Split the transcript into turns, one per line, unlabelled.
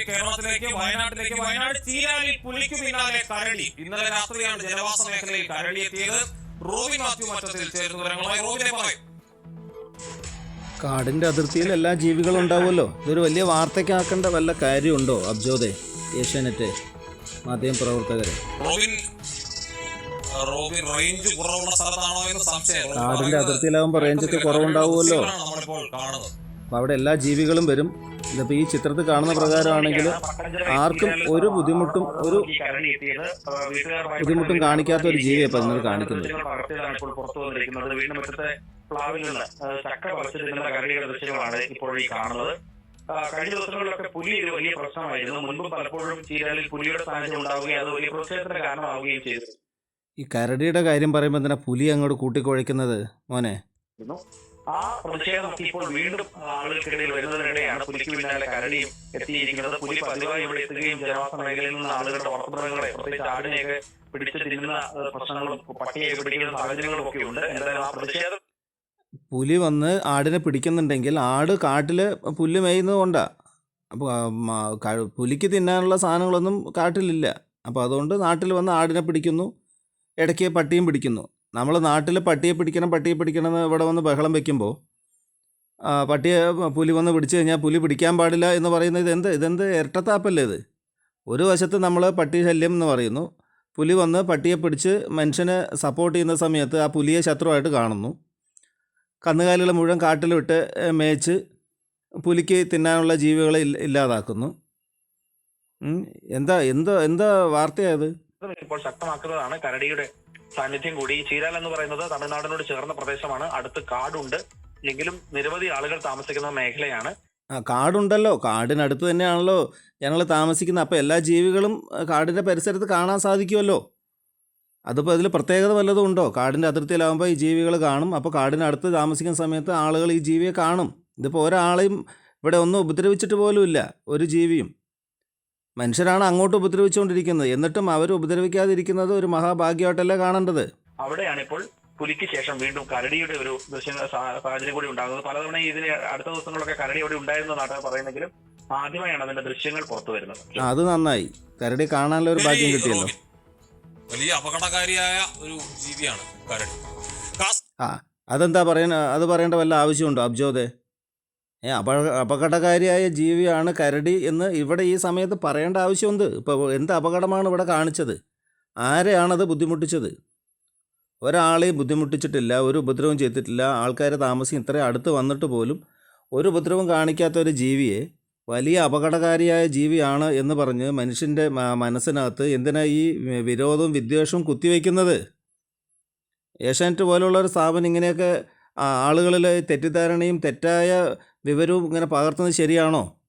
കേരളത്തിലേക്ക് വയനാട്ടിലേക്ക് വയനാട് ചീരാലിൽ പുലിക്ക് പിന്നാലെ കരടി. ഇന്നലെ രാത്രിയാണ് ജനവാസ മേഖലയിൽ കരടി എത്തിയത്. റോബിൻ മാത്യു മറ്റത്തിൽ ചേർന്ന് വിവരങ്ങളുമായി. റോബിനെ പറയും.
കാടിന്റെ അതിർത്തിയിൽ എല്ലാ ജീവികളും ഉണ്ടാവുമല്ലോ? ഇതൊരു വലിയ വാർത്തയ്ക്കാക്കേണ്ട വല്ല കാര്യമുണ്ടോ അബ്ജോദെ? ഏഷ്യാനെറ്റ് മാധ്യമ പ്രവർത്തകരെ.
റോബിൻ റോബിൻ റേഞ്ച് കുറവുള്ള സ്ഥലത്താണോ എന്ന് സംശയം.
കാടിന്റെ
അതിർത്തിയിലാവുമ്പോ
അതിർത്തിയിലാവുമ്പോൾ റേഞ്ചൊക്കെ കുറവുണ്ടാവുമല്ലോ?
നമ്മളിപ്പോൾ കാണുന്നത്.
അവിടെ എല്ലാ ജീവികളും വരും. ഇതിപ്പോൾ ഈ ചിത്രത്തിൽ കാണുന്ന പ്രകാരമാണെങ്കിൽ ആർക്കും ഒരു ബുദ്ധിമുട്ടും ഒരു ബുദ്ധിമുട്ടും കാണിക്കാത്ത ഒരു ജീവിയെ ഇപ്പം നിങ്ങൾ കാണിക്കുന്നത്.
ചക്ക കരടിയുടെ ഇപ്പോൾ ഈ കാണുന്നത്. കഴിഞ്ഞ ദിവസങ്ങളിലൊക്കെ പുലി ഒരു വലിയ പ്രശ്നമായിരുന്നു. മുൻപ് പലപ്പോഴും ചീരാലിൽ പുലിയുടെ സാന്നിധ്യം ഉണ്ടാവുകയും അത് വലിയ പ്രശ്നത്തിന് കാരണമാവുകയും ചെയ്തു.
ഈ കരടിയുടെ കാര്യം പറയുമ്പോൾ തന്നെ പുലി അങ്ങോട്ട് കൂട്ടിക്കുഴയ്ക്കുന്നത് മോനെ.
ആ പ്രതിഷേധം ഇപ്പോൾ വീണ്ടും ആളുകൾക്കിടയിൽ വരുന്നതിനിടെയാണ് പുലിക്ക് പിന്നാലെ കരടിയും എത്തിയിരിക്കുന്നത്. പുലി പതിവായി ഇവിടെ എത്തുകയും ജനവാസ മേഖലയിൽ നിന്ന് ആളുകളുടെ വളർത്തുമൃഗങ്ങളെ പ്രത്യേകിച്ച് ആടിനെയൊക്കെ പിടിച്ചു തിരുന്ന പ്രശ്നങ്ങളും പട്ടിയെ പിടിക്കുന്ന സാഹചര്യങ്ങളും ഒക്കെ ഉണ്ട്. എന്തായാലും ആ പ്രതിഷേധം
പുലി വന്ന് ആടിനെ പിടിക്കുന്നുണ്ടെങ്കിൽ ആട് കാട്ടിൽ പുല്ല് മേയുന്നത് കൊണ്ടാണ് അപ്പോൾ പുലിക്ക് തിന്നാനുള്ള സാധനങ്ങളൊന്നും കാട്ടിലില്ല. അപ്പോൾ അതുകൊണ്ട് നാട്ടിൽ വന്ന് ആടിനെ പിടിക്കുന്നു ഇടയ്ക്ക് പട്ടിയും പിടിക്കുന്നു. നമ്മൾ നാട്ടിൽ പട്ടിയെ പിടിക്കണം പട്ടിയെ പിടിക്കണം എന്ന് ഇവിടെ വന്ന് ബഹളം വെക്കുമ്പോൾ പട്ടിയെ പുലി വന്ന് പിടിച്ചു കഴിഞ്ഞാൽ പുലി പിടിക്കാൻ പാടില്ല എന്ന് പറയുന്നത് ഇതെന്ത് ഇതെന്ത് ഇരട്ടത്താപ്പല്ലേ ഇത്? ഒരു വശത്ത് നമ്മൾ പട്ടി ശല്യം എന്ന് പറയുന്നു പുലി വന്ന് പട്ടിയെ പിടിച്ച് മനുഷ്യനെ സപ്പോർട്ട് ചെയ്യുന്ന സമയത്ത് ആ പുലിയെ ശത്രുവായിട്ട് കാണുന്നു. കന്നുകാലികളെ മുഴുവൻ കാട്ടിൽ വിട്ട് മേച്ച് പുലിക്ക് തിന്നാനുള്ള ജീവികളെ ഇല്ല- ഇല്ലാതാക്കുന്നു. എന്താ എന്താ എന്താ വാർത്തയായത്
ഇപ്പോൾ ശക്തമാക്കുന്നതാണ് കരടിയുടെ സാന്നിധ്യം കൂടി. ചീരാൽ എന്ന് പറയുന്നത് തമിഴ്നാടിനോട് ചേർന്ന പ്രദേശമാണ്. അടുത്ത് കാടുണ്ട്. എങ്കിലും നിരവധി ആളുകൾ താമസിക്കുന്ന മേഖലയാണ്.
ആ കാടുണ്ടല്ലോ. കാടിനടുത്ത് തന്നെയാണല്ലോ ഞങ്ങൾ താമസിക്കുന്നത്. അപ്പോൾ എല്ലാ ജീവികളും കാടിന്റെ പരിസരത്ത് കാണാൻ സാധിക്കുമല്ലോ. അതിപ്പോൾ അതിൽ പ്രത്യേകത വല്ലതും ഉണ്ടോ? കാടിന്റെ അതിർത്തിയിലാകുമ്പോൾ ഈ ജീവികൾ കാണും. അപ്പോൾ കാടിനടുത്ത് താമസിക്കുന്ന സമയത്ത് ആളുകൾ ഈ ജീവിയെ കാണും. ഇതിപ്പോൾ ഒരാളെയും ഇവിടെ ഒന്നും ഉപദ്രവിച്ചിട്ട് പോലും ഇല്ല ഒരു ജീവിയും. മനുഷ്യരാണ് അങ്ങോട്ട് ഉപദ്രവിച്ചുകൊണ്ടിരിക്കുന്നത്. എന്നിട്ടും അവർ ഉപദ്രവിക്കാതിരിക്കുന്നത് ഒരു മഹാഭാഗ്യമായിട്ടല്ലേ കാണേണ്ടത്?
അവിടെയാണ് ഇപ്പോൾ പുലിക്ക് ശേഷം വീണ്ടും കരടിയുടെ ഒരു ദൃശ്യ സാഹചര്യം കൂടി ഉണ്ടാകുന്നത്. പലതവണ ഇതിന് അടുത്ത ദിവസങ്ങളൊക്കെ കരടി അവിടെ ഉണ്ടായിരുന്നു നാട്ടുകാർ പറയുന്നെങ്കിലും ആദ്യമായാണ് അതിന്റെ ദൃശ്യങ്ങൾ പുറത്തു വരുന്നത്.
ആ, അത് നന്നായി. കരടി കാണാനുള്ള ഒരു ഭാഗ്യം കിട്ടിയല്ലോ.
വലിയ അപകടകാരിയായ ഒരു ജീവിയാണ് കരടി.
ആ അതെന്താ പറയണ അത് പറയേണ്ട വല്ല ആവശ്യമുണ്ടോ അബ്ജോദെ? അപകടകാരിയായ ജീവിയാണ് കരടി എന്ന് ഇവിടെ ഈ സമയത്ത് പറയേണ്ട ആവശ്യമുണ്ട്. ഇപ്പോൾ എന്ത് അപകടമാണ് ഇവിടെ കാണിച്ചത്? ആരെയാണത് ബുദ്ധിമുട്ടിച്ചത്? ഒരാളെയും ബുദ്ധിമുട്ടിച്ചിട്ടില്ല ഒരു ഉപദ്രവം ചെയ്തിട്ടില്ല ആൾക്കാർ താമസം ഇത്രയും അടുത്ത് വന്നിട്ട് പോലും ഒരു ഉപദ്രവം കാണിക്കാത്ത ഒരു ജീവിയെ വലിയ അപകടകാരിയായ ജീവിയാണ് എന്ന് പറഞ്ഞ് മനുഷ്യന്റെ മനസ്സിനകത്ത് എന്തിനാ ഈ വിരോധവും വിദ്വേഷവും കുത്തിവെക്കുന്നത്? ഏഷ്യാനെറ്റ് പോലുള്ള ഒരു സ്ഥാപനം ഇങ്ങനെയൊക്കെ ആളുകളിൽ തെറ്റിദ്ധാരണയും തെറ്റായ വിവരവും ഇങ്ങനെ പകർത്തുന്നത് ശരിയാണോ?